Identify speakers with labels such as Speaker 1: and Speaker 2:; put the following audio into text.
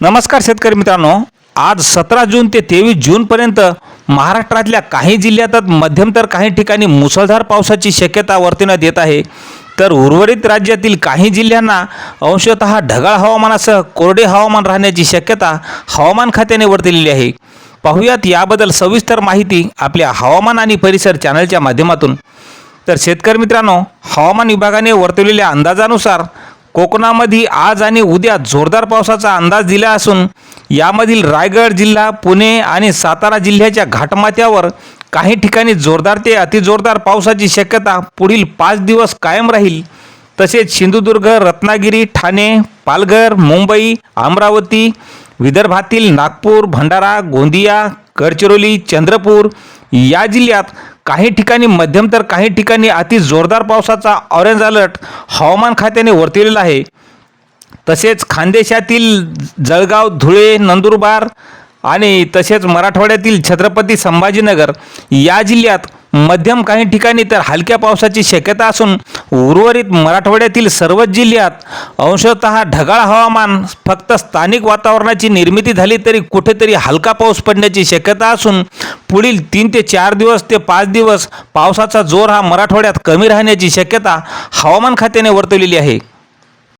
Speaker 1: नमस्कार शेतकरी मित्रांनो. आज सतरा जून ते तेवीस जूनपर्यंत महाराष्ट्रातल्या काही जिल्ह्यातच मध्यम तर काही ठिकाणी मुसळधार पावसाची शक्यता वर्तवण्यात येत आहे. तर उर्वरित राज्यातील काही जिल्ह्यांना अंशतः ढगाळ हवामानासह कोरडे हवामान राहण्याची शक्यता हवामान खात्याने वर्तवलेली आहे. पाहुयात याबद्दल सविस्तर माहिती आपल्या हवामान आणि परिसर चॅनलच्या माध्यमातून. तर शेतकरी मित्रांनो हवामान विभागाने वर्तवलेल्या अंदाजानुसार कोकणामध्ये आज आणि उद्या जोरदार पावसाचा अंदाज दिला असून यामधील रायगड जिल्हा पुणे आणि सातारा जिल्ह्याच्या घाटमाथ्यावर काही ठिकाणी जोरदार ते अतिजोरदार पावसाची शक्यता पुढील पाच दिवस कायम राहील. तसेच सिंधुदुर्ग रत्नागिरी ठाणे पालघर मुंबई अमरावती विदर्भातील नागपूर भंडारा गोंदिया गडचिरोली चंद्रपूर या जिल्ह्यात काही ठिकाणी मध्यम तर काही ठिकाणी अति जोरदार पावसाचा ऑरेंज अलर्ट हवामान खात्याने वर्तवलेला आहे. तसेच खानदेशातील जळगाव धुळे नंदुरबार आणि तसेच मराठवाड्यातील छत्रपती संभाजीनगर या जिल्ह्यात मध्यम काही ठिकाणी तर हलक्या पावसाची शक्यता असून उर्वरित मराठवाड्यातील सर्वच जिल्ह्यात अंशतः ढगाळ हवामान फक्त स्थानिक वातावरणाची निर्मिती झाली तरी कुठेतरी हलका पाऊस पडण्याची शक्यता असून पुढील तीन ते चार दिवस ते पाच दिवस पावसाचा जोर हा मराठवाड्यात कमी राहण्याची शक्यता हवामान खात्याने वर्तवलेली आहे.